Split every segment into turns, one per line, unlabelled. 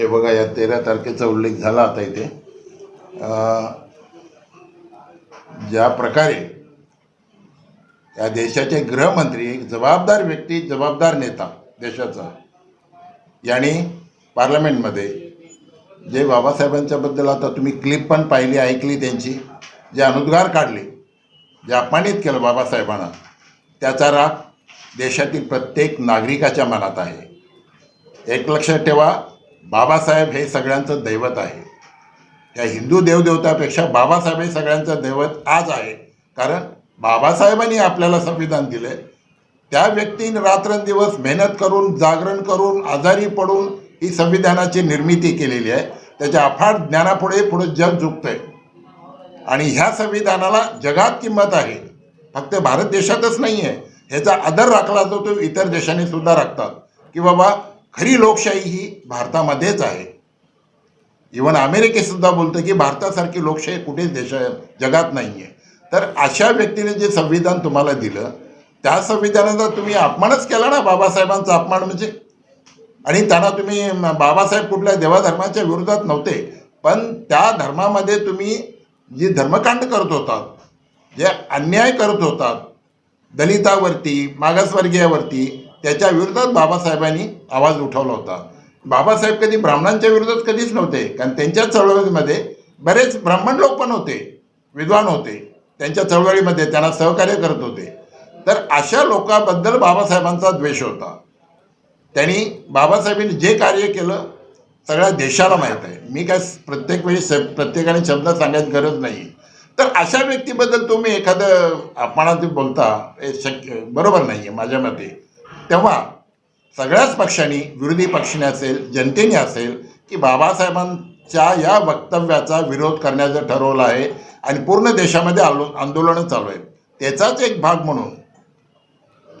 हे बघा या तेरा तारखेचा उल्लेख झाला आता इथे. ज्या प्रकारे या देशाचे गृहमंत्री एक जबाबदार व्यक्ती जबाबदार नेता देशाचा यांनी पार्लमेंटमध्ये जे बाबासाहेबांच्याबद्दल आता तुम्ही क्लिप पण पाहिली ऐकली त्यांची जे अनुद्गार काढले जे अपमानित केलं बाबासाहेबांना त्याचा राग देशातील प्रत्येक नागरिकाच्या मनात आहे. एक लक्षात ठेवा बाबासाहेब हे सगळ्यांचं दैवत आहे. त्या हिंदू देवदेवतापेक्षा बाबासाहेब हे सगळ्यांचं दैवत आज आहे. कारण बाबासाहेबांनी आपल्याला संविधान दिले त्या व्यक्तीने रात्रंदिवस मेहनत करून जागरण करून आजारी पडून ही संविधानाची निर्मिती केलेली आहे. त्याच्या अफाट ज्ञानापुढे पुढे जग झुकतंय. आणि ह्या संविधानाला जगात किंमत आहे. फक्त भारत देशातच नाही आहे ह्याचा आदर राखला जातो इतर देशांनी सुद्धा राखतात. की बाबा खरी लोकशाही ही भारतामध्येच आहे. इवन अमेरिकेतसुद्धा बोलतं की भारतासारखी लोकशाही कुठेच देशा जगात नाही आहे तर अशा व्यक्तीने जे संविधान तुम्हाला दिलं त्या संविधानाचा तुम्ही अपमानच केला ना बाबासाहेबांचा अपमान म्हणजे? आणि त्यांना तुम्ही बाबासाहेब कुठल्या देवाधर्माच्या विरोधात नव्हते पण त्या धर्मामध्ये तुम्ही जी धर्मकांड करत होतात जे अन्याय करत होतात दलितावरती मागासवर्गीयावरती त्याच्या विरोधात बाबासाहेबांनी आवाज उठवला होता. बाबासाहेब कधी ब्राह्मणांच्या विरोधात कधीच नव्हते. कारण त्यांच्या चळवळीमध्ये बरेच ब्राह्मण लोक पण होते. विद्वान होते. त्यांच्या चळवळीमध्ये त्यांना सहकार्य करत होते. तर अशा लोकांबद्दल बाबासाहेबांचा द्वेष होता. त्यांनी बाबासाहेबांनी जे कार्य केलं सगळ्या देशाला माहीत आहे. मी काय प्रत्येक वेळी स प्रत्येकाने शब्द सांगायची गरज नाही. तर अशा व्यक्तीबद्दल तुम्ही एखादं अपमानात बोलता हे शक्य बरोबर नाही आहे माझ्या मते. तेव्हा सगळ्याच पक्षांनी विरोधी पक्षाने असेल जनतेने असेल की बाबासाहेबांच्या या वक्तव्याचा विरोध करण्याचं ठरवलं आहे आणि पूर्ण देशामध्ये आलो आंदोलनं चालू आहेत. त्याचाच एक भाग म्हणून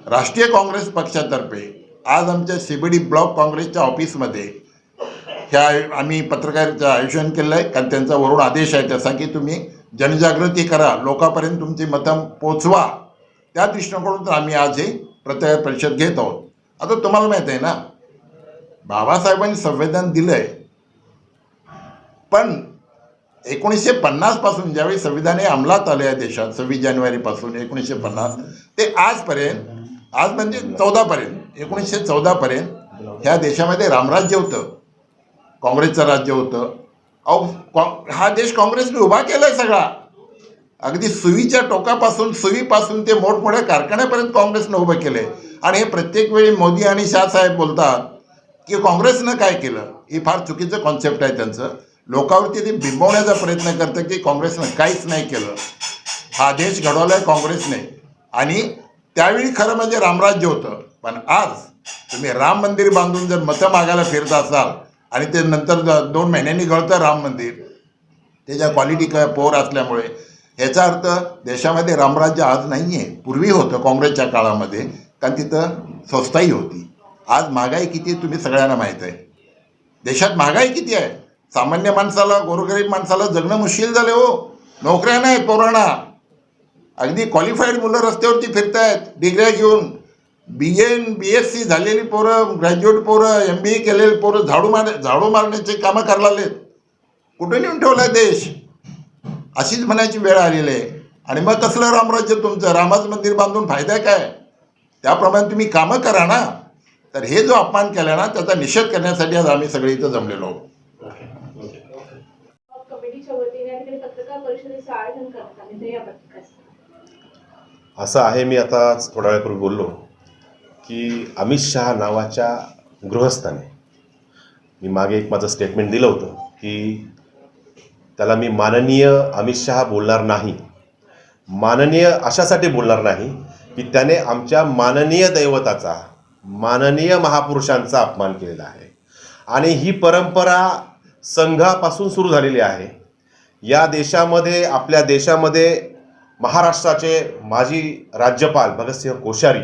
राष्ट्रीय काँग्रेस पक्षातर्फे आज आमच्या सीबीडी ब्लॉक काँग्रेसच्या ऑफिसमध्ये ह्या आम्ही पत्रकारितेचं आयोजन केलं आहे. कारण त्यांचा वरून आदेश आहे तसा की तुम्ही जनजागृती करा लोकांपर्यंत तुमची मतं पोचवा. त्या दृष्टिकोनातून आम्ही आज हे प्रत्यय परिषद घेत आहोत. आता तुम्हाला माहीत आहे ना बाबासाहेबांनी संविधान दिलं आहे पण एकोणीसशे पन्नासपासून ज्यावेळी संविधान हे अंमलात आले या देशात सव्वीस जानेवारीपासून एकोणीसशे पन्नास ते आजपर्यंत आज म्हणजे चौदापर्यंत एकोणीसशे चौदापर्यंत ह्या देशामध्ये रामराज्य होतं. काँग्रेसचं राज्य होतं. अहो कॉ- हा देश काँग्रेसने उभा केला आहे सगळा. अगदी सुईच्या टोकापासून सुईपासून ते मोठमोठ्या कारखान्यापर्यंत काँग्रेसनं उभं केलं आहे आणि हे प्रत्येक वेळी मोदी आणि शहासाहेब बोलतात की काँग्रेसनं काय केलं? हे फार चुकीचं कॉन्सेप्ट आहे त्यांचं. लोकांवरती ते बिंबवण्याचा प्रयत्न करतं की काँग्रेसनं काहीच नाही केलं. हा देश घडवला आहे काँग्रेसने. आणि त्यावेळी खरं म्हणजे रामराज्य होतं. पण आज तुम्ही राम मंदिर बांधून जर मतं मागायला फिरत असाल आणि ते नंतर दोन महिन्यांनी घडतं राम मंदिर त्याच्या क्वालिटी क पोर असल्यामुळे ह्याचा अर्थ देशामध्ये रामराज्य आज नाही आहे पूर्वी होतं काँग्रेसच्या काळामध्ये. कारण तिथं स्वस्ताही होती. आज महागाई किती आहे तुम्ही सगळ्यांना माहीत आहे. देशात महागाई किती आहे? सामान्य माणसाला गोरगरीब माणसाला जगणं मुश्किल झाले हो. नोकऱ्या नाहीत पोरांना. अगदी क्वालिफाईड मुलं रस्त्यावरती फिरतायत. डिग्र्या घेऊन B N B S C झालेली पोरं ग्रॅज्युएट पोरं एम बी ए केलेली पोरं झाडू मार झाडू मारण्याचे कामं करायला आहेत कुठे नेऊन ठेवला देश? अशीच म्हणायची वेळ आलेली आहे. आणि मग कसलं रामराज्य तुमचं? रामाचं मंदिर बांधून फायदा आहे काय? त्याप्रमाणे तुम्ही कामं करा ना. तर हे जो अपमान केला ना त्याचा निषेध करण्यासाठी आज आम्ही सगळे इथं जमलेलो आहोत?
असं आहे मी आता थोड्या वेळापूर्वी बोललो की अमित शहा नावाच्या गृहस्थाने मी मागे एक माझं स्टेटमेंट दिलं होतं की त्याला मी माननीय अमित शहा बोलणार नाही. माननीय अशासाठी बोलणार नाही की त्याने आमच्या माननीय दैवताचा माननीय महापुरुषांचा अपमान केलेला आहे. आणि ही परंपरा संघापासून सुरू झालेली आहे. या देशामध्ये आपल्या देशामध्ये महाराष्ट्राचे माजी राज्यपाल भगतसिंह कोश्यारी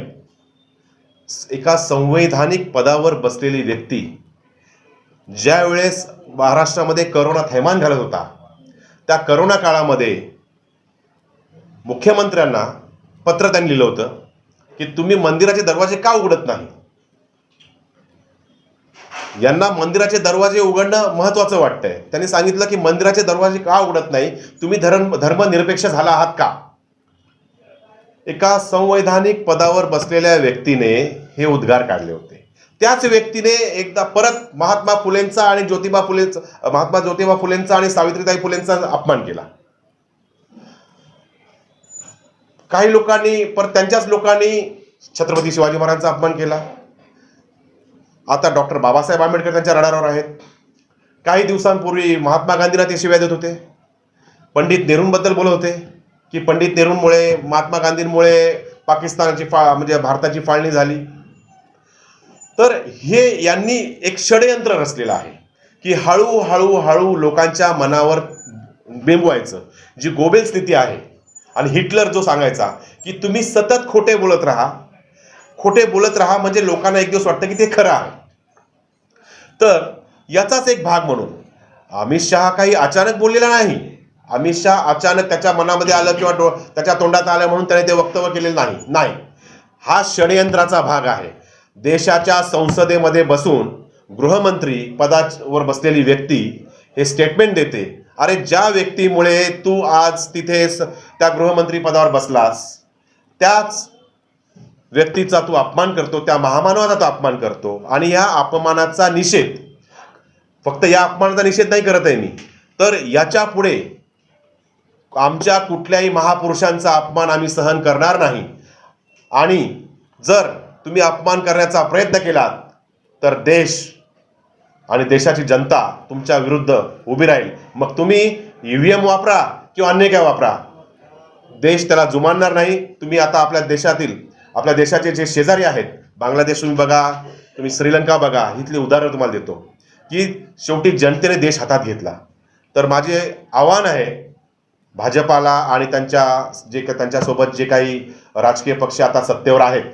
एका संवैधानिक पदावर बसलेली व्यक्ती ज्या वेळेस महाराष्ट्रामध्ये करोना थैमान घालत होता त्या करोना काळामध्ये मुख्यमंत्र्यांना पत्र त्यांनी लिहिलं होतं की तुम्ही मंदिराचे दरवाजे का उघडत नाही? यांना मंदिराचे दरवाजे उघडणं महत्वाचं वाटतंय. त्यांनी सांगितलं की मंदिराचे दरवाजे का उघडत नाही? तुम्ही धर्म धर्मनिरपेक्ष झाला आहात का? एका संवैधानिक पदावर बसलेल्या व्यक्तीने हे उद्गार काढले होते. त्याच व्यक्तीने एकदा परत महात्मा फुलेंचा आणि ज्योतिबा फुलेंचा महात्मा ज्योतिबा फुलेंचा आणि सावित्रीताई फुलेंचा अपमान केला. काही लोकांनी परत त्यांच्याच लोकांनी छत्रपती शिवाजी महाराजांचा अपमान केला. आता डॉक्टर बाबासाहेब आंबेडकर त्यांच्या रडारावर आहेत. काही दिवसांपूर्वी महात्मा गांधींना ते शिव्या देत होते. पंडित नेहरूंबद्दल बोलत होते की पंडित नेहरूंमुळे महात्मा गांधींमुळे पाकिस्तानाची फा म्हणजे भारताची फाळणी झाली. तर हे यांनी एक षडयंत्र रचलेलं आहे की हळूहळू हळू लोकांच्या मनावर बिंबवायचं जी गोबेल स्थिती आहे. आणि हिटलर जो सांगायचा की तुम्ही सतत खोटे बोलत राहा. खोटे बोलत राहा म्हणजे लोकांना एक दिवस वाटतं की ते खरं आहे. तर याचाच एक भाग म्हणून अमित शहा काही अचानक बोललेला नाही. अमित शहा अचानक त्याच्या मनामध्ये आलं किंवा त्याच्या तोंडात आलं म्हणून त्याने ते वक्तव्य केलेलं नाही. नाही. हा षडयंत्राचा भाग आहे. देशाच्या संसदेमध्ये बसून गृहमंत्री पदावर बसलेली व्यक्ती हे स्टेटमेंट देते. अरे ज्या व्यक्तीमुळे तू आज तिथे स- त्या गृहमंत्री पदावर बसलास त्याच व्यक्तीचा तू अपमान करतो त्या महामानवाचा तो अपमान करतो आणि या अपमानाचा निषेध फक्त या अपमानाचा निषेध नाही करत आहे मी. तर याच्यापुढे आमच्या कुठल्याही महापुरुषांचा अपमान आम्ही सहन करणार नाही. आणि जर तुम्ही अपमान करण्याचा प्रयत्न केलात तर देश आणि देशाची जनता तुमच्या विरुद्ध उभी राहील. मग तुम्ही ईव्हीएम वापरा किंवा अन्य काय वापरा? देश त्याला जुमानणार नाही. तुम्ही आता आपल्या देशातील आपल्या देशाचे जे शेजारी आहेत बांगलादेश तुम्ही बघा तुम्ही श्रीलंका बघा इथली उदाहरणं तुम्हाला देतो. की शेवटी जनतेने देश हातात घेतला. तर माझे आव्हान आहे भाजपाला आणि त्यांच्या जे का त्यांच्यासोबत जे काही राजकीय पक्ष आता सत्तेवर आहेत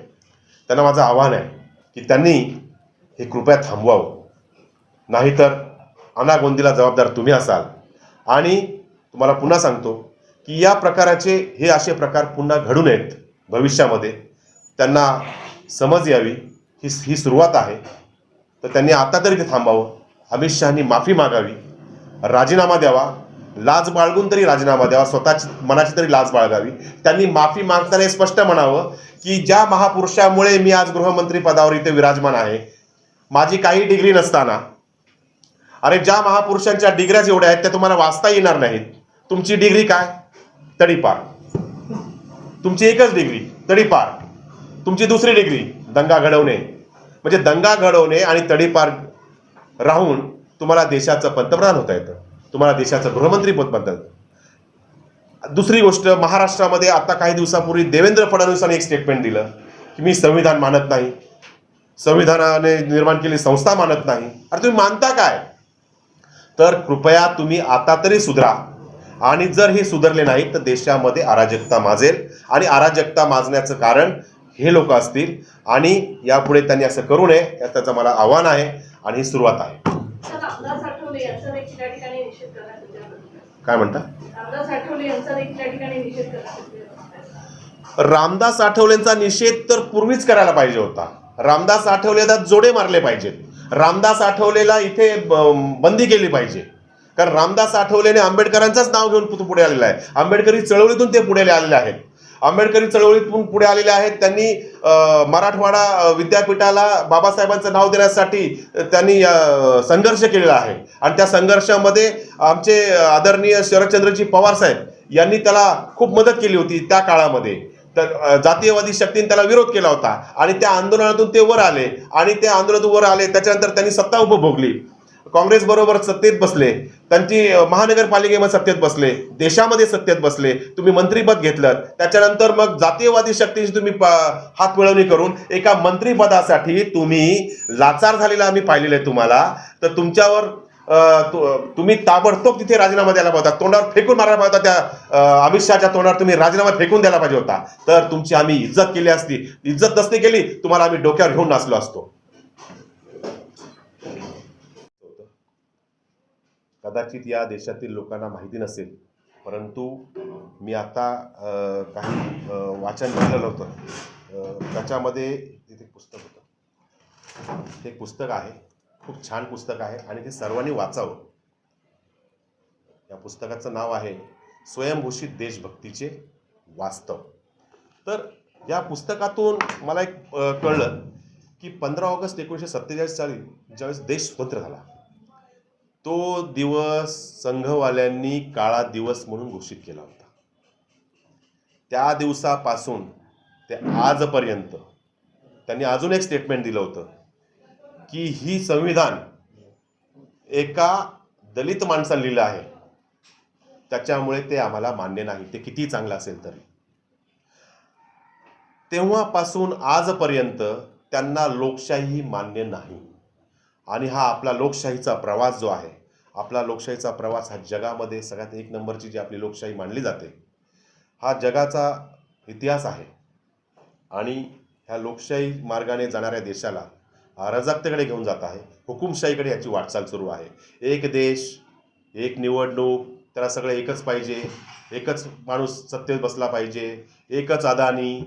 त्यांना माझं आव्हान आहे की त्यांनी हे कृपया थांबवावं. नाहीतर अनागोंदीला जबाबदार तुम्ही असाल. आणि तुम्हाला पुन्हा सांगतो की या प्रकाराचे हे असे प्रकार पुन्हा घडू नयेत भविष्यामध्ये. त्यांना समज यावी ही ही सुरुवात आहे. तर त्यांनी आता तरी ते थांबावं. अमित शहानी माफी मागावी. राजीनामा द्यावा. लाज बाळगून तरी राजीनामा द्यावा. स्वतःची मनाची तरी लाज बाळगावी. त्यांनी माफी मागताना हे स्पष्ट म्हणावं की ज्या महापुरुषामुळे मी आज गृहमंत्री पदावर इथे विराजमान आहे माझी काही डिग्री नसताना अरे ज्या महापुरुषांच्या डिग्र्याच एवढ्या आहेत त्या तुम्हाला वाचता येणार नाहीत. तुमची डिग्री काय? तडीपार. तुमची एकच डिग्री तडीपार. तुमची दुसरी डिग्री दंगा घडवणे. म्हणजे दंगा घडवणे आणि तडीपार राहून तुम्हाला देशाचं पंतप्रधान होता येतं. तुम्हाला देशाचं गृहमंत्री पद बनतात दुसरी गोष्ट महाराष्ट्रामध्ये आता काही दिवसापूर्वी देवेंद्र फडणवीसांनी एक स्टेटमेंट दिलं की मी संविधान मानत नाही. संविधानाने निर्माण केलेली संस्था मानत नाही. अरे तुम्ही मानता काय? तर कृपया तुम्ही आता तरी सुधरा. आणि जर हे सुधारले नाही तर देशामध्ये अराजकता माजेल. आणि अराजकता माजण्याचं कारण हे लोक असतील. आणि यापुढे त्यांनी असं करू नये याचं त्याचं मला आव्हान आहे. आणि ही सुरुवात आहे. काय म्हणता?
रामदास
आठवलेंचा निषेध तर पूर्वीच करायला पाहिजे होता. रामदास आठवलेला जोडे मारले पाहिजेत. रामदास आठवलेला इथे बंदी केली पाहिजे. कारण रामदास आठवलेने आंबेडकरांचंच नाव घेऊन पुढे आलेलं आहे. आंबेडकरी चळवळीतून ते पुढे आलेले आहेत. आंबेडकरी चळवळीतून पुढे आलेले आहेत. त्यांनी मराठवाडा विद्यापीठाला बाबासाहेबांचं नाव देण्यासाठी त्यांनी संघर्ष केलेला आहे. आणि त्या संघर्षामध्ये आमचे आदरणीय शरदचंद्रजी पवार साहेब यांनी त्याला खूप मदत केली होती त्या काळामध्ये. तर जातीयवादी शक्तीने त्याला विरोध केला होता. आणि त्या आंदोलनातून ते वर आले. आणि त्या आंदोलनातून वर आले. त्याच्यानंतर त्यांनी सत्ता उपभोगली. काँग्रेस बरोबर सत्तेत बसले त्यांची महानगरपालिकेमध्ये सत्तेत बसले देशामध्ये सत्तेत बसले तुम्ही मंत्रीपद घेतलं त्याच्यानंतर मग जातीयवादी शक्तीची तुम्ही हात मिळवणी करून एका मंत्रीपदासाठी तुम्ही लाचार झालेला आम्ही पाहिलेलं आहे तुम्हाला. तर तुमच्यावर तुम्ही ताबडतोब तिथे राजीनामा द्यायला पाहिजे होता. तोंडावर फेकून मारायला पाहिजे त्या अमित शहाच्या तोंडावर तुम्ही राजीनामा फेकून द्यायला पाहिजे होता. तर तुमची आम्ही इज्जत केली असती. इज्जत नसती केली तुम्हाला आम्ही डोक्यावर घेऊन नाचलो असतो. कदाचित या देशातील लोकांना माहिती नसेल. परंतु मी आता काही वाचन केलेलं होतं. त्याच्यामध्ये तिथे पुस्तक होतं. ते पुस्तक आहे. खूप छान पुस्तक आहे आणि ते सर्वांनी वाचावं. या पुस्तकाचं नाव आहे स्वयंघोषित देशभक्तीचे वास्तव. तर या पुस्तकातून मला एक कळलं की पंधरा ऑगस्ट एकोणीसशे सत्तेचाळीस साली ज्यावेळेस देश स्वतंत्र झाला तो दिवस संघवाल्यांनी काळा दिवस म्हणून घोषित केला होता. त्या दिवसापासून ते आजपर्यंत त्यांनी अजून एक स्टेटमेंट दिलं होतं की ही संविधान एका दलित माणसाला लिहिलं आहे. त्याच्यामुळे ते आम्हाला मान्य नाही. ते किती चांगलं असेल तरी. तेव्हापासून आजपर्यंत त्यांना लोकशाही मान्य नाही. आणि हा आपला लोकशाहीचा प्रवास जो आहे आपला लोकशाहीचा प्रवास हा जगामध्ये सगळ्यात एक नंबरची जी आपली लोकशाही मानली जाते हा जगाचा इतिहास आहे. आणि ह्या लोकशाही मार्गाने जाणाऱ्या देशाला अराजकतेकडे घेऊन जात आहे हुकुमशाहीकडे याची वाटचाल सुरू आहे. एक देश एक निवडणूक त्याला सगळं एकच पाहिजे एकच माणूस सत्तेत बसला पाहिजे एकच अदानी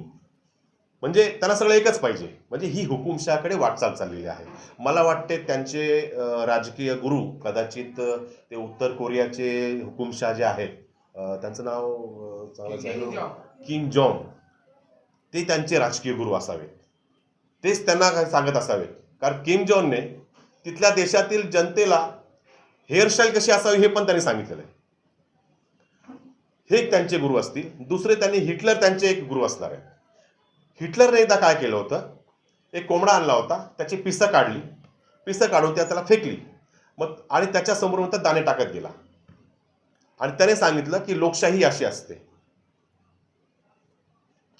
म्हणजे त्याला सगळं एकच पाहिजे. म्हणजे ही हुकुमशाहीकडे वाटचाल चाललेली आहे. मला वाटते त्यांचे राजकीय गुरु कदाचित ते उत्तर कोरियाचे हुकुमशाह जे आहेत त्यांचं नाव आहे. Kim Jong. ते त्यांचे राजकीय गुरु असावेत. तेच त्यांना सांगत असावेत. कारण किम जॉनने तिथल्या देशातील जनतेला हेअरस्टाईल कशी असावी हे पण त्यांनी सांगितलेलं आहे. हे एक त्यांचे गुरु असतील. दुसरे त्यांनी हिटलर त्यांचे एक गुरु असणार आहेत. हिटलरने एकदा काय केलं होतं? एक कोंबडा आणला होता त्याची पिसं काढली. पिसं काढून त्या त्याला फेकली. मग आणि त्याच्यासमोर नंतर दाणे टाकत गेला. आणि त्याने सांगितलं की लोकशाही अशी असते.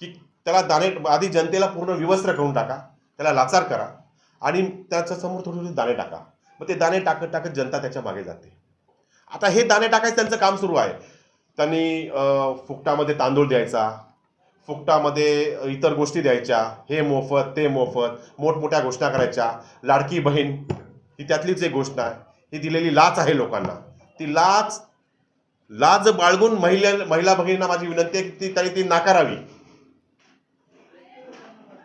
की त्याला दाणे आधी जनतेला पूर्ण विवस्त्र करून टाका त्याला लाचार करा आणि त्याच्यासमोर थोडे थोडे दाणे टाका. मग ते दाणे टाकत टाकत जनता त्याच्यामागे जाते. आता हे दाणे टाकायचं त्यांचं काम सुरू आहे. त्यांनी फुकटामध्ये तांदूळ द्यायचा फुकटामध्ये इतर गोष्टी द्यायच्या. हे मोफत ते मोफत मोठमोठ्या घोषणा करायच्या. लाडकी बहीण ही त्यातलीच एक घोषणा आहे. ही दिलेली लाच आहे लोकांना. ती लाच लाज बाळगून महिला महिला भगिनींना माझी विनंती आहे की ती त्यांनी ती नाकारावी.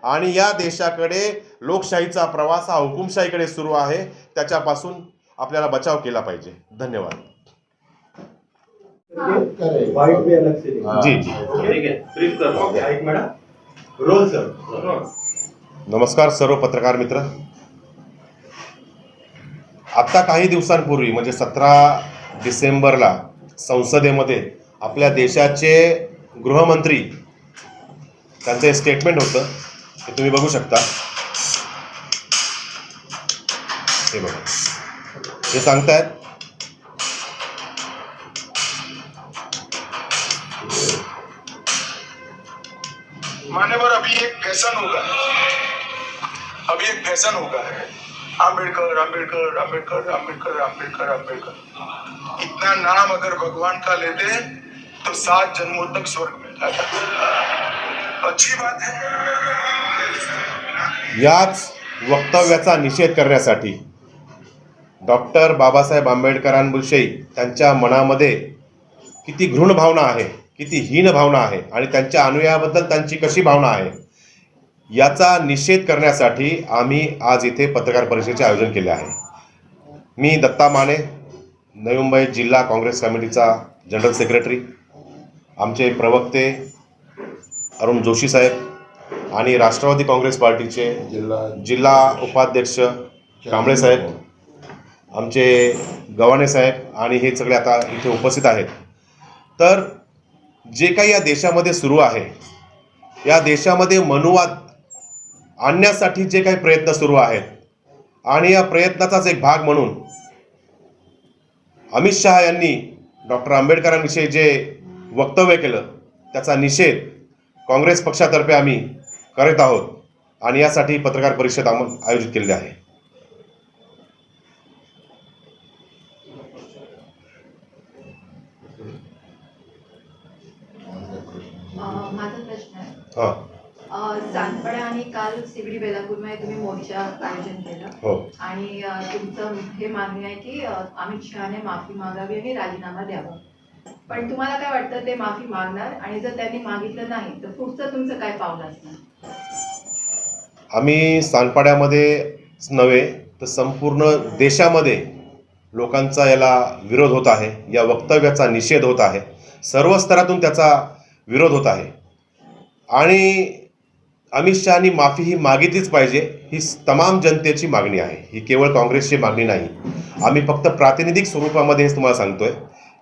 आणि या देशाकडे लोकशाहीचा प्रवास हा हुकुमशाहीकडे सुरू आहे. त्याच्यापासून आपल्याला बचाव केला पाहिजे. धन्यवाद.
वाइट भी अलग से।
जी जी.
ठीक है ब्रीफ कर. लो एक मिनट रोल सर.
नमस्कार सर्व पत्रकार मित्र. आत्ता काही दिवसांपूर्वी म्हणजे सतरा डिसेंबरला संसदेमध्ये आपल्या देशाचे गृहमंत्री त्यांचं एक स्टेटमेंट होतं हे तुम्ही बघू शकता. हे बघा. हे सांगतायत
फैशन हो गया होगा। अभी एक फैशन होगा। है आम्बेडकर आम्बेडकर आम्बेडकर आम्बेडकर आम्बेडकर आम्बेडकर इतना नाम अगर भगवान का लेते तो सात जन्मों तक स्वर्ग मिल जाता। अच्छी बात है।
याच वक्तव्याचा निषेध करण्यासाठी डॉक्टर बाबासाहेब आंबेडकरांविषयी त्यांच्या मनामध्ये किती घृण भावना आहे किती हीन भावना आहे आणि त्यांच्या अनुयायाबद्दल त्यांची कशी भावना आहे? याचा निषेध करण्यासाठी आम्ही आज इथे पत्रकार परिषदेचे आयोजन केले आहे. मी दत्ता माने नवी मुंबई जिल्हा काँग्रेस कमिटीचा जनरल सेक्रेटरी आमचे प्रवक्ते अरुण जोशी साहेब आणि राष्ट्रवादी काँग्रेस पार्टीचे
जिल्हा
जिल्हा उपाध्यक्ष कांबळे साहेब आमचे गव्हाणे साहेब आणि हे सगळे आता इथे उपस्थित आहेत. तर जे काही या देशामध्ये सुरू आहे या देशामध्ये मनुवाद आणण्यासाठी जे काही प्रयत्न सुरू आहेत. आणि या प्रयत्नाचाच एक भाग म्हणून अमित शहा यांनी डॉक्टर आंबेडकरांविषयी जे वक्तव्य केलं त्याचा निषेध काँग्रेस पक्षातर्फे आम्ही करत आहोत. आणि यासाठी पत्रकार परिषद आम आयोजित केलेली आहे.
माझा प्रश्न आहे.
हां.
आणि काल सिवडी बेलापूरमध्ये तुम्ही मोर्चा आयोजन केलं.
हो.
आणि तुमचं हे मागणी आहे की अमित शहाने माफी मागावी आणि राजीनामा द्यावा. पण तुम्हाला काय वाटतं ते माफी मागणार? आणि जर त्यांनी मागितलं नाही तर पुढचं तुमचं काय पाऊल असणार?
आम्ही सानपाड्यामध्येच नव्हे तर संपूर्ण देशामध्ये लोकांचा याला विरोध होत आहे या वक्तव्याचा निषेध होत आहे. सर्व स्तरातून त्याचा विरोध होत आहे. आणि अमित शहानी माफी ही मागितलीच पाहिजे ही तमाम जनतेची मागणी आहे. ही केवळ काँग्रेसची मागणी नाही. आम्ही फक्त प्रातिनिधिक स्वरूपामध्ये हेच तुम्हाला सांगतोय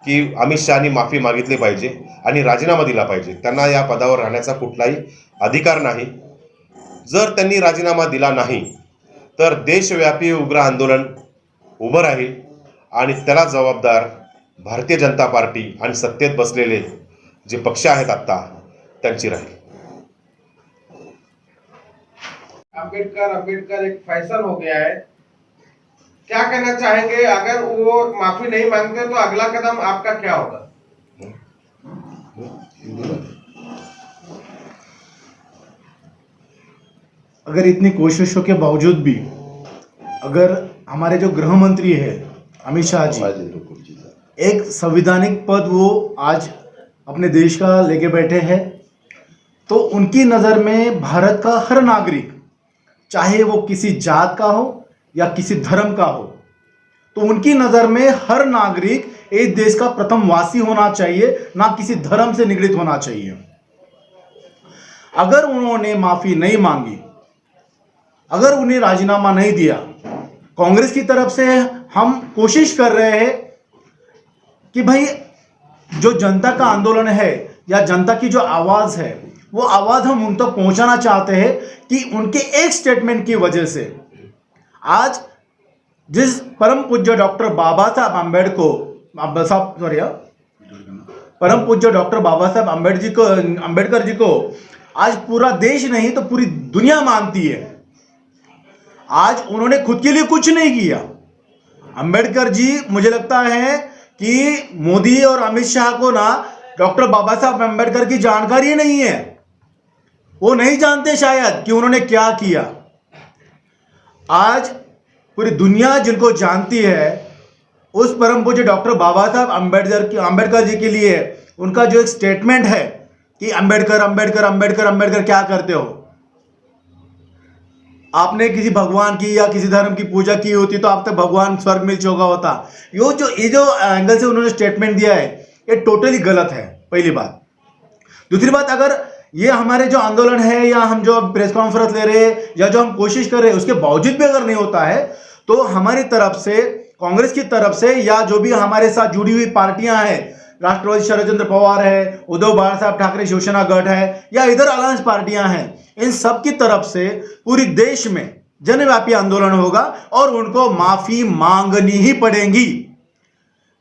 की अमित शहानी माफी मागितली पाहिजे आणि राजीनामा दिला पाहिजे. त्यांना या पदावर राहण्याचा कुठलाही अधिकार नाही. जर त्यांनी राजीनामा दिला नाही तर देशव्यापी उग्र आंदोलन उभं राहील आणि त्याला जबाबदार भारतीय जनता पार्टी आणि सत्तेत बसलेले जे पक्ष आहेत आत्ता त्यांची राहील.
अंबेडकर अंबेडकर एक फैसल हो गया है। क्या कहना चाहेंगे? अगर वो माफ़ी नहीं मांगते तो अगला कदम आपका क्या होगा?
अगर इतनी कोशिशों के बावजूद भी अगर हमारे जो गृह मंत्री है अमित शाह जी एक संविधानिक पद वो आज अपने देश का लेके बैठे हैं तो उनकी नज़र में भारत का हर नागरिक चाहे वो किसी जात का हो या किसी धर्म का हो तो उनकी नज़र में हर नागरिक इस देश का प्रथम वासी होना चाहिए, ना किसी धर्म से निगड़ित होना चाहिए। अगर उन्होंने माफ़ी नहीं मांगी, अगर उन्हें राजीनामा नहीं दिया, कांग्रेस की तरफ़ से हम कोशिश कर रहे हैं कि भाई, जो जनता का आंदोलन है या जनता की जो आवाज़ है वो आवाज़ हम उन तक पहुंचाना चाहते हैं कि उनके एक स्टेटमेंट की वजह से। आज जिस परम पूज्य डॉक्टर बाबा साहब आम्बेडकर साहब सॉरी परम पूज्य डॉक्टर बाबा साहब आम्बेडकर जी को आम्बेडकर जी को, आज पूरा देश नहीं तो पूरी दुनिया मानती है। आज उन्होंने खुद के लिए कुछ नहीं किया। अंबेडकर जी, मुझे लगता है कि मोदी और अमित शाह को ना डॉक्टर बाबा साहब अंबेडकर की जानकारी नहीं है। वो नहीं जानते शायद कि उन्होंने क्या किया। आज पूरी दुनिया जिनको जानती है, उस परम पूज्य डॉक्टर बाबा साहब अंबेडकर की अंबेडकर जी के लिए उनका जो एक स्टेटमेंट है कि अंबेडकर अंबेडकर अंबेडकर अंबेडकर क्या करते हो? आपने किसी भगवान की या किसी धर्म की पूजा की होती तो आप तक भगवान स्वर्ग मिल चुका होता। यो जो, ये जो एंगल से उन्होंने स्टेटमेंट दिया है, ये टोटली गलत है, पहली बात। दूसरी बात, अगर ये हमारे जो आंदोलन है या हम जो प्रेस कॉन्फ्रेंस ले रहे हैं या जो हम कोशिश कर रहे हैं, उसके बावजूद भी अगर नहीं होता है तो हमारी तरफ़ से, कांग्रेस की तरफ़ से या जो भी हमारे साथ जुड़ी हुई पार्टियाँ हैं, राष्ट्रवादी शरदचंद्र पवार है, उद्धव बाला साहब ठाकरे, शिवसेना गठ है, या इधर अलायंस पार्टियाँ हैं, इन सब की तरफ़ से पूरी देश में जनव्यापी आंदोलन होगा और उनको माफ़ी मांगनी ही पड़ेगी।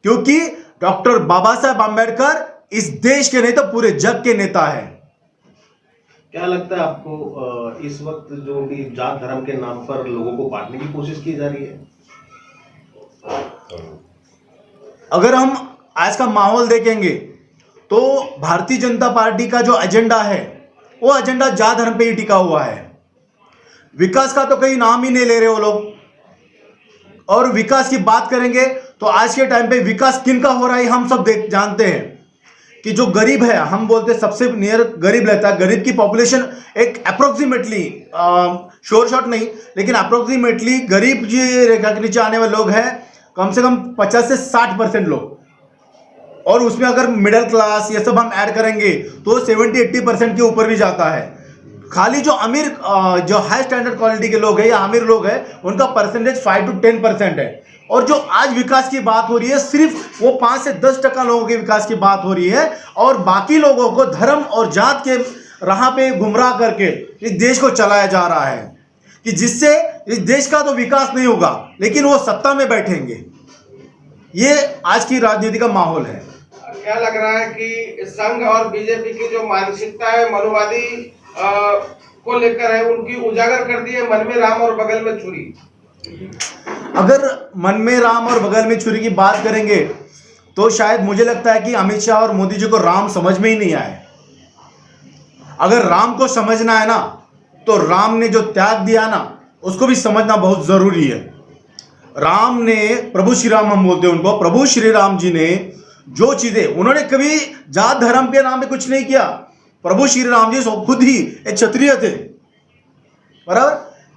क्योंकि डॉक्टर बाबा साहब आम्बेडकर इस देश के नहीं तो पूरे जग के नेता है।
क्या लगता है आपको इस वक्त जो भी जात धर्म के नाम पर लोगों को बांटने की कोशिश की जा रही है?
अगर हम आज का माहौल देखेंगे तो भारतीय जनता पार्टी का जो एजेंडा है, वो एजेंडा जात धर्म पे ही टिका हुआ है। विकास का तो कहीं नाम ही नहीं ले रहे वो लोग। और विकास की बात करेंगे तो आज के टाइम पे विकास किन का हो रहा है, हम सब देख, जानते हैं। कि जो गरीब है, हम बोलते सबसे नियर गरीब रहता है। गरीब की पॉपुलेशन एक अप्रोक्सीमेटली शोर शॉट नहीं, लेकिन अप्रोक्सीमेटली गरीब जी रेखा के नीचे आने वाले लोग हैं, कम से कम 50 से 60 परसेंट लोग। और उसमें अगर मिडिल क्लास ये सब हम ऐड करेंगे तो 70 80 परसेंट के ऊपर भी जाता है। खाली जो अमीर जो हाई स्टैंडर्ड क्वालिटी के लोग हैं या अमीर लोग हैं, उनका percentage five two ten percent है। और जो आज विकास की बात हो रही है, सिर्फ़ वो पाँच से दस टका लोगों के विकास की बात हो रही है और बाकी लोगों को धर्म और जात के राह पे गुमराह करके इस देश को चलाया जा रहा है। कि जिससे इस देश का तो विकास नहीं होगा, लेकिन वो सत्ता में बैठेंगे। ये आज की राजनीति का माहौल है।
क्या लग रहा है कि संघ और बीजेपी की जो मानसिकता है, मनुवादी को लेकर है, उनकी उजागर कर दी है मन में राम और बगल में छुरी?
अगर मन में राम और बगल में छुरी की बात करेंगे तो शायद मुझे लगता है कि अमित शाह और मोदी जी को राम समझ में ही नहीं आए अगर राम को समझना है ना तो राम ने जो त्याग दिया ना, उसको भी समझना बहुत ज़रूरी है। राम ने प्रभु श्री राम हम बोलते हैं उनको, प्रभु श्री राम जी ने जो चीज़ें, उन्होंने कभी जात धर्म के नाम पे कुछ नहीं किया। प्रभु श्री राम जी खुद ही एक क्षत्रिय थे। बराबर?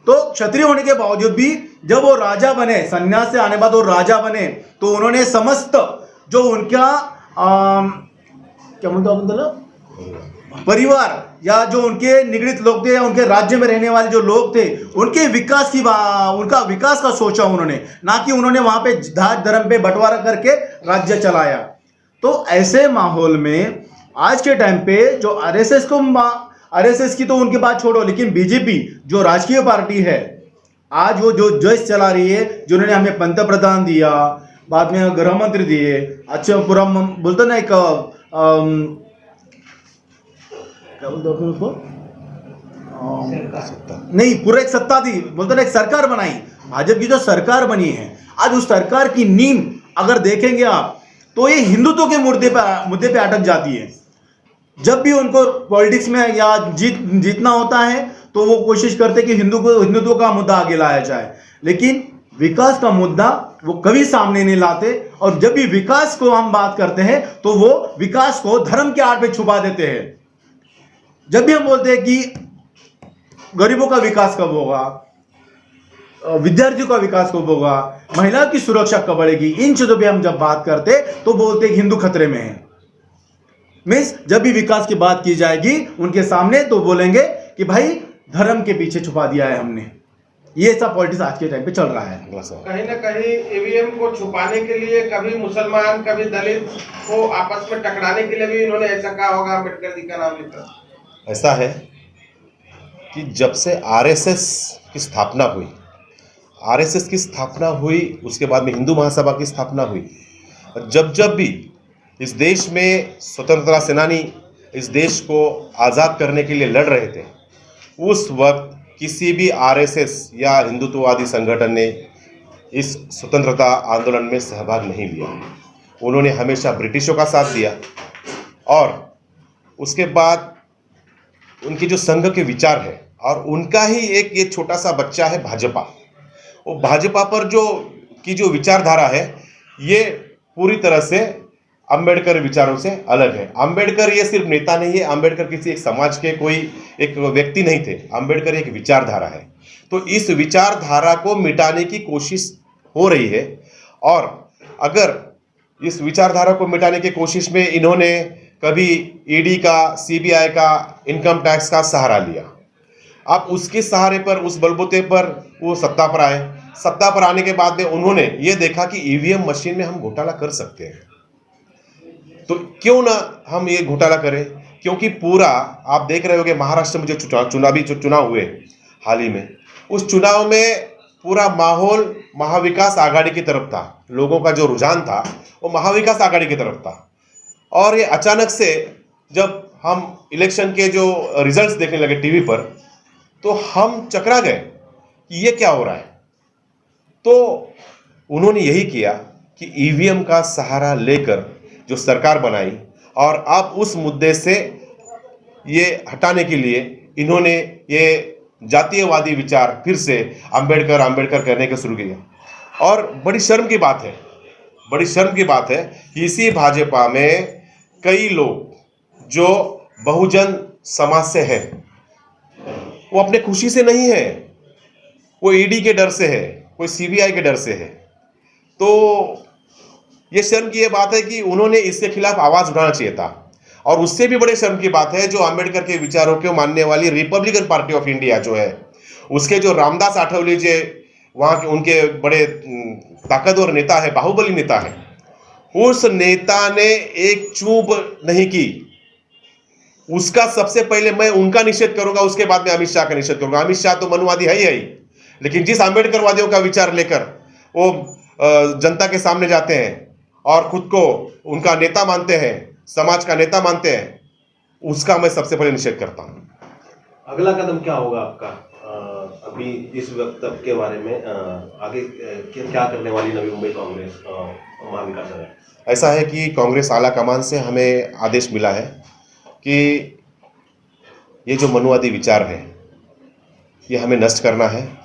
तो क्षत्रिय होने के बावजूद भी जब वो राजा बने संन्यास से आने बाद वो राजा बने तो उन्होंने समस्त जो उनका अम, क्या बोलते त्याला? परिवार या जो उनके निगड़ित लोग थे या उनके राज्य में रहने वाले जो लोग थे उनके विकास की उनका विकास का सोचा उन्होंने ना कि उन्होंने वहाँ पे धात धर्म पे बंटवारा करके राज्य चलाया तो ऐसे माहौल में आज के टाइम पे जो आरएसएस को आरएसएस की तो उनकी बात छोड़ो लेकिन बीजेपी जो राजकीय पार्टी है आज वो जो जज चला रही है, जिन्होंने हमें पंत प्रधान दिया, बाद में गृह मंत्री दिए अच्छा पूरा बोलते ना एक नहीं, पूरा एक सत्ता दी बोलते ना एक सरकार बनाई। भाजपा की जो सरकार बनी है, आज उस सरकार की नींव अगर देखेंगे आप तो ये हिंदुत्व के मुद्दे पे मुद्दे पे अटक जाती है। जब भी उनको पॉलिटिक्स में या जीत, जीतना होता है तो वो कोशिश करते कि हिंदू को हिंदुत्व का मुद्दा आगे लाया जाए। लेकिन विकास का मुद्दा वो कभी सामने नहीं लाते और जब भी विकास को हम बात करते हैं तो वो विकास को धर्म के आड़ पे छुपा देते हैं। जब भी हम बोलते हैं कि गरीबों का विकास कब होगा विद्यार्थियों का विकास कब होगा, महिलाओं की सुरक्षा कब बढ़ेगी, इन चीज़ों पे हम जब बात करते तो बोलते हैं हिंदू खतरे में है। मीन्स जब भी विकास की बात की जाएगी उनके सामने तो बोलेंगे कि भाई धर्म के पीछे छुपा दिया है हमने। ये सब पॉलिटिक्स आज के टाइम पे चल रहा है।
कहीं ना कहीं ईवीएम को छुपाने के लिए कभी मुसलमान कभी दलित को आपस में टकराने के लिए भी इन्होंने ऐसा कहा होगा अंबेडकर जी का नाम लेकर।
ऐसा है कि जब से आरएसएस की स्थापना हुई आरएसएस की स्थापना हुई उसके बाद में हिंदू महासभा की स्थापना हुई और जब जब भी इस देश में स्वतंत्रता सेनानी इस देश को आज़ाद करने के लिए लड़ रहे थे उस वक्त किसी भी आरएसएस या हिंदुत्ववादी संगठन ने इस स्वतंत्रता आंदोलन में सहभाग नहीं लिया। उन्होंने हमेशा ब्रिटिशों का साथ दिया और उसके बाद उनके जो संघ के विचार है और उनका ही एक ये छोटा सा बच्चा है भाजपा। वो भाजपा पर जो की जो विचारधारा है, ये पूरी तरह से अंबेडकर विचारों से अलग है। अंबेडकर ये सिर्फ़ नेता नहीं है, अंबेडकर किसी एक समाज के कोई एक व्यक्ति नहीं थे। अंबेडकर एक विचारधारा है। तो इस विचारधारा को मिटाने की कोशिश हो रही है और अगर इस विचारधारा को मिटाने की कोशिश में इन्होंने कभी ईडी का सीबीआई का इनकम टैक्स का सहारा लिया। अब उसके सहारे पर, उस बलबूते पर वो सत्ता पर आए। सत्ता पर आने के बाद में उन्होंने ये देखा कि ईवीएम मशीन में हम घोटाला कर सकते हैं। तो क्यों ना हम ये घोटाला करें? क्योंकि पूरा, आप देख रहे हो कि महाराष्ट्र में जो चुनाव चुनावी जो चुनाव हुए हाल ही में, उस चुनाव में पूरा माहौल महाविकास आघाड़ी की तरफ़ था। लोगों का जो रुझान था, वो महाविकास आघाड़ी की तरफ़ था। और ये अचानक से जब हम इलेक्शन के जो रिजल्ट्स देखने लगे टीवी पर तो हम चकरा गए कि ये क्या हो रहा है। तो उन्होंने यही किया कि ईवीएम का सहारा लेकर जो सरकार बनाई और अब उस मुद्दे से ये हटाने के लिए इन्होंने ये जातीयवादी विचार फिर से अंबेडकर अंबेडकर करने के शुरू किया और बड़ी शर्म की बात है, बड़ी शर्म की बात है कि इसी भाजपा में कई लोग जो बहुजन समाज से है, वो अपने खुशी से नहीं है, वो ईडी के डर से है, कोई सीबीआई के डर से है। तो ये शर्म की ये बात है कि उन्होंने इसके खिलाफ आवाज़ उठाना चाहिए था। और उससे भी बड़े शर्म की बात है जो अंबेडकर के विचारों को मानने वाली रिपब्लिकन पार्टी ऑफ़ इंडिया जो है, उसके जो रामदास आठवले जी, वहाँ के उनके बड़े ताकतवर नेता है, बाहुबली नेता है, उस नेता ने एक चूप नहीं की। उसका सबसे पहले मैं उनका निषेध करूँगा, उसके बाद में अमित शाह का निषेध करूँगा। अमित शाह तो मनुवादी है ही है। लेकिन जिस आम्बेडकरवादियों का विचार लेकर वो जनता के सामने जाते हैं और खुद को उनका नेता मानते हैं समाज का नेता मानते हैं उसका मैं सबसे पहले निषेध करता हूँ।
अगला कदम क्या होगा आपका? अ, अभी इस वक्तव्य के बारे में अ, आगे क्या क्या करने वाली नवी मुंबई कांग्रेस महाविकास आघाड़ी?
ऐसा है कि कांग्रेस आला कमान से हमें आदेश मिला है कि ये जो मनुवादी विचार है ये हमें नष्ट करना है।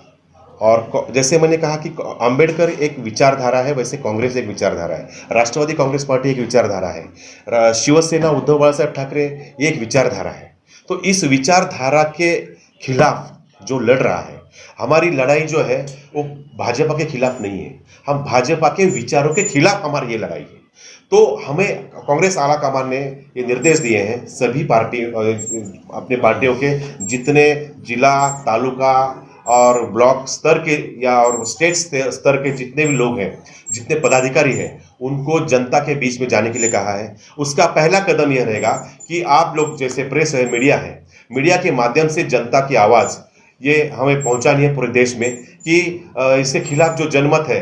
और जैसे मैंने कहा कि अंबेडकर एक विचारधारा है, वैसे कांग्रेस एक विचारधारा है। राष्ट्रवादी कांग्रेस पार्टी एक विचारधारा है। शिवसेना उद्धव बाळासाहेब ठाकरे, ये एक विचारधारा है। तो इस विचारधारा के खिलाफ जो लड़ रहा है, हमारी लड़ाई जो है, वो भाजपा के खिलाफ नहीं है। हम भाजपा के विचारों के खिलाफ हमारी ये लड़ाई है। तो हमें कांग्रेस आला कमान ने ये निर्देश दिए हैं, सभी पार्टी अपने पार्टियों के, जितने जिला, तालुका और ब्लॉक स्तर के या और स्टेट स्तर के जितने भी लोग हैं, जितने पदाधिकारी हैं, उनको जनता के बीच में जाने के लिए कहा है। उसका पहला कदम यह रहेगा कि आप लोग जैसे प्रेस है, मीडिया है, मीडिया के माध्यम से जनता की आवाज़, ये हमें पहुंचानी है पूरे देश में कि इसके खिलाफ जो जनमत है,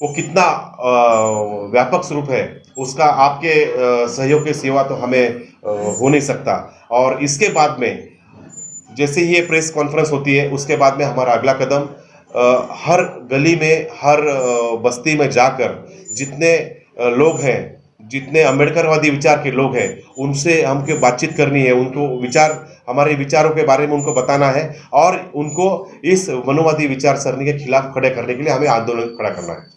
वो कितना व्यापक स्वरूप है, उसका आपके सहयोग के सिवा तो हमें हो नहीं सकता। और इसके बाद में जैसे ही ये प्रेस कॉन्फ्रेंस होती है, उसके बाद में हमारा अगला कदम हर गली में, हर बस्ती में जाकर जितने लोग हैं, जितने अम्बेडकरवादी विचार के लोग हैं, उनसे हमको बातचीत करनी है, उनको विचार, हमारे विचारों के बारे में उनको बताना है और उनको इस मनोवादी विचार सरणी के खिलाफ खड़े करने के लिए हमें आंदोलन खड़ा करना है।